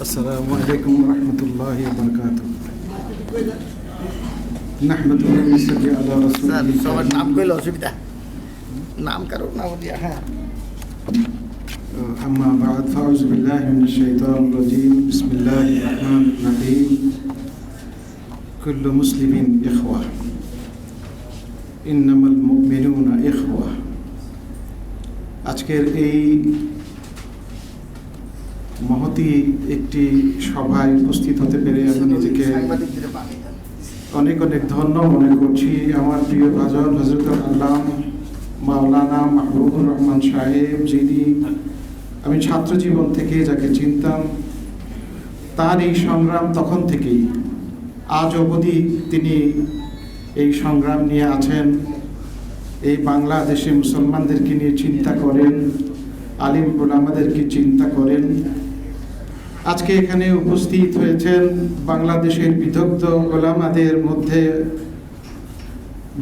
السلام عليكم ورحمة الله وبركاته نحمد ونصلي على رسول sir সবার নাম الله কইলে অসুবিধা নাম কারো নাম দিয়া হ্যাঁ أما بعد فأعوذ بالله من الشيطان الرجيم بسم الله الرحمن الرحيم كل مسلم إخوة إنما المؤمنون إخوة আজকের এই মহতি একটি সভায় উপস্থিত হতে পেরে আমি নিজেকে। অনেক অনেক ধন্য মনে করছি আমার প্রিয় ভাজন হজরত আল্লাহ মাওলানা মাহবুবুর রহমান সাহেব যিনি আমি ছাত্র জীবন থেকে যাকে চিনতাম তার এই সংগ্রাম তখন থেকেই আজ অবধি তিনি এই সংগ্রাম নিয়ে আছেন এই বাংলাদেশে মুসলমানদেরকে নিয়ে চিন্তা করেন আলিম আমাদেরকে চিন্তা করেন আজকে এখানে উপস্থিত হয়েছেন বাংলাদেশের বিদগ্ধ গোলামাদের মধ্যে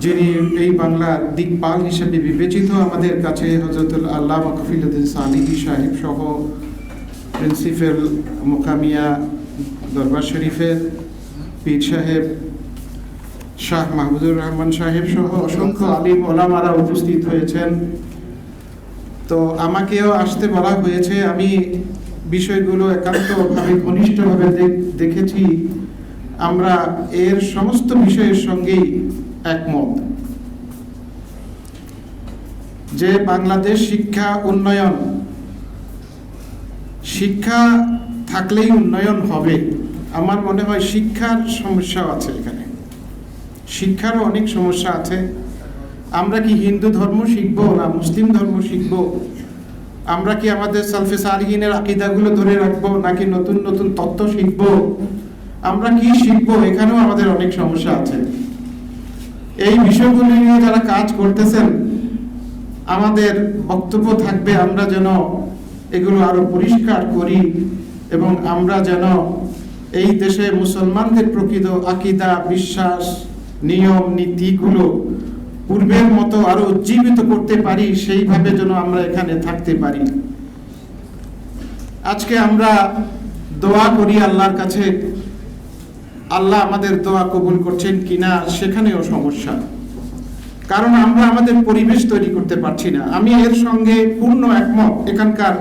যিনি এই বাংলার দিকপাল হিসেবে বিবেচিত, আমাদের কাছে হজরতুল আল্লাহ মকফিলুদ্দিন সালিহি সাহেব সহ প্রিন্সিপাল মোকামিয়া দরবার শরীফের পীর সাহেব, শাহ মাহমুদুর রহমান সাহেব সহ অসংখ্য আলিম ওলামারা উপস্থিত হয়েছেন। তো আমাকেও আসতে বলা হয়েছে, আমি বিষয়গুলো একান্তভাবে ঘনিষ্ঠভাবে দেখেছি। আমরা এর সমস্ত বিষয়ের সঙ্গেই একমত। যে বাংলাদেশ শিক্ষা উন্নয়ন, শিক্ষা থাকলেই উন্নয়ন হবে। আমার মনে হয় শিক্ষার সমস্যাও আছে এখানে। শিক্ষারও অনেক সমস্যা আছে। আমরা কি হিন্দু ধর্ম শিখব না মুসলিম ধর্ম শিখব? আমরা কি আমাদের সালফে সারহিনের আকিদাগুলো ধরে রাখব নাকি নতুন নতুন তত্ত্ব শিখব? আমরা কি শিখব? এখানেও আমাদের অনেক সমস্যা আছে। এই বিষয়গুলি নিয়ে যারা কাজ করতেছেন, আমাদের বক্তব্য থাকবে, আমরা যেন এগুলো আরও পরিষ্কার করি এবং আমরা যেন এই দেশে মুসলমানদের প্রকৃত আকিদা, বিশ্বাস, নিয়ম, নীতিগুলো পূর্বের মতো আরও উজ্জীবিত করতে পারি, সেইভাবে যেন আমরা এখানে থাকতে পারি। আজকে আমরা দোয়া করি আল্লাহর কাছে। আল্লাহ আমাদের দোয়া কবুল করছেন কিনা, সেখানেও সমস্যা। কারণ আমরা আমাদের পরিবেশ তৈরি করতে পারছি না। আমি এর সঙ্গে পূর্ণ একমত। এখানকার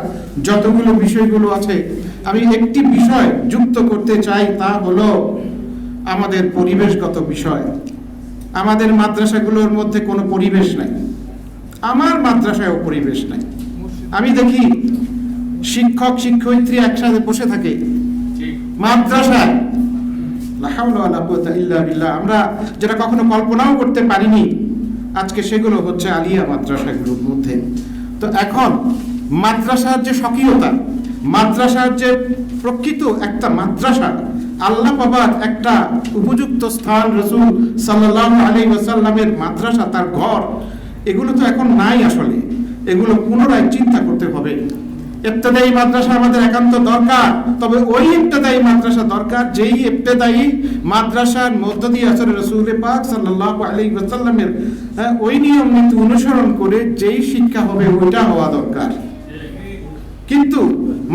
যতগুলো বিষয়গুলো আছে, আমি একটি বিষয় যুক্ত করতে চাই, তা হলো আমাদের পরিবেশগত বিষয়। আমাদের মাদ্রাসাগুলোর মধ্যে কোনো পরিবেশ নাই। আমার মাদ্রাসায়ও পরিবেশ নাই। আমি দেখি শিক্ষক, শিক্ষয়িত্রী একসাথে বসে থাকে। মাদ্রাসায়। আমরা যেটা কখনো কল্পনাও করতে পারিনি, আজকে সেগুলো হচ্ছে আলিয়া মাদ্রাসাগুলোর মধ্যে। তো এখন মাদ্রাসার যে স্বকীয়তা, মাদ্রাসার যে প্রকৃত একটা মাদ্রাসা আল্লাহ বাবার একটা উপযুক্ত স্থান রসুল সাল্লাহ আলী ওসাল্লামের মাদ্রাসা তার ঘর এগুলো তো এখন নাই আসলে। এগুলো পুনরায় চিন্তা করতে হবে। ইবতেদায়ী মাদ্রাসা আমাদের একান্ত দরকার। তবে ওই ইবতেদায়ী মাদ্রাসা দরকার যেই ইবতেদায়ী মাদ্রাসার মধ্য দিয়ে আসলে রসুল পাক সাল্লাল্লাহু আলাইহি ওয়াসাল্লামের হ্যাঁ, ওই নিয়ম নীতি অনুসরণ করে যেই শিক্ষা হবে ওইটা হওয়া দরকার। কিন্তু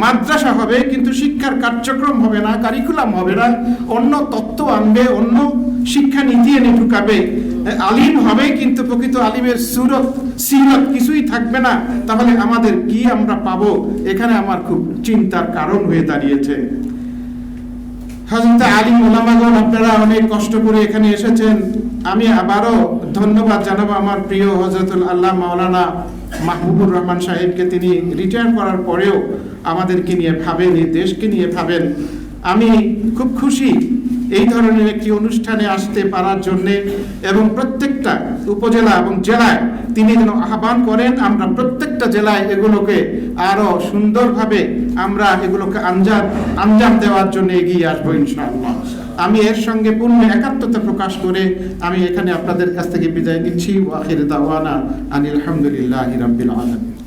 মাদ্রাসা হবে, কিন্তু শিক্ষার কার্যক্রম হবে না কারিকুলাম হবে না, অন্য তত্ত্ব আনবে, অন্য শিক্ষা নীতি এনে ঢুকাবে। আলিম হবে, কিন্তু প্রকৃত আলিমের সুরত, সিরত কিছুই থাকবে না। তাহলে আমাদের কি আমরা পাবো? এখানে আমার খুব চিন্তার কারণ হয়ে দাঁড়িয়েছে। হজরত আলী মোলামাগণ আপনারা অনেক কষ্ট করে এখানে এসেছেন। আমি আবারও ধন্যবাদ জানাব আমার প্রিয় হজরতুল আল্লাহ মাওলানা মাহবুবুর রহমান সাহেবকে। তিনি রিটায়ার করার পরেও আমাদেরকে নিয়ে ভাবেন, এই দেশকে নিয়ে ভাবেন। আমি খুব খুশি এই ধরনের একটি অনুষ্ঠানে আসতে পারার জন্যে এবং প্রত্যেকটা উপজেলা এবং জেলায় তিনি যেন আহ্বান করেন, আমরা প্রত্যেকটা জেলায় এগুলোকে আরও সুন্দরভাবে আমরা এগুলোকে আঞ্জাম আঞ্জাম দেওয়ার জন্য এগিয়ে আসব ইনশাআল্লাহ। আমি এর সঙ্গে পূর্ণ একাত্মতা প্রকাশ করে আমি এখানে আপনাদের কাছ থেকে বিদায় দিচ্ছি ওয়াখির দাওয়ানা আনিল আলহামদুলিল্লাহ রাব্বিল আলামিন।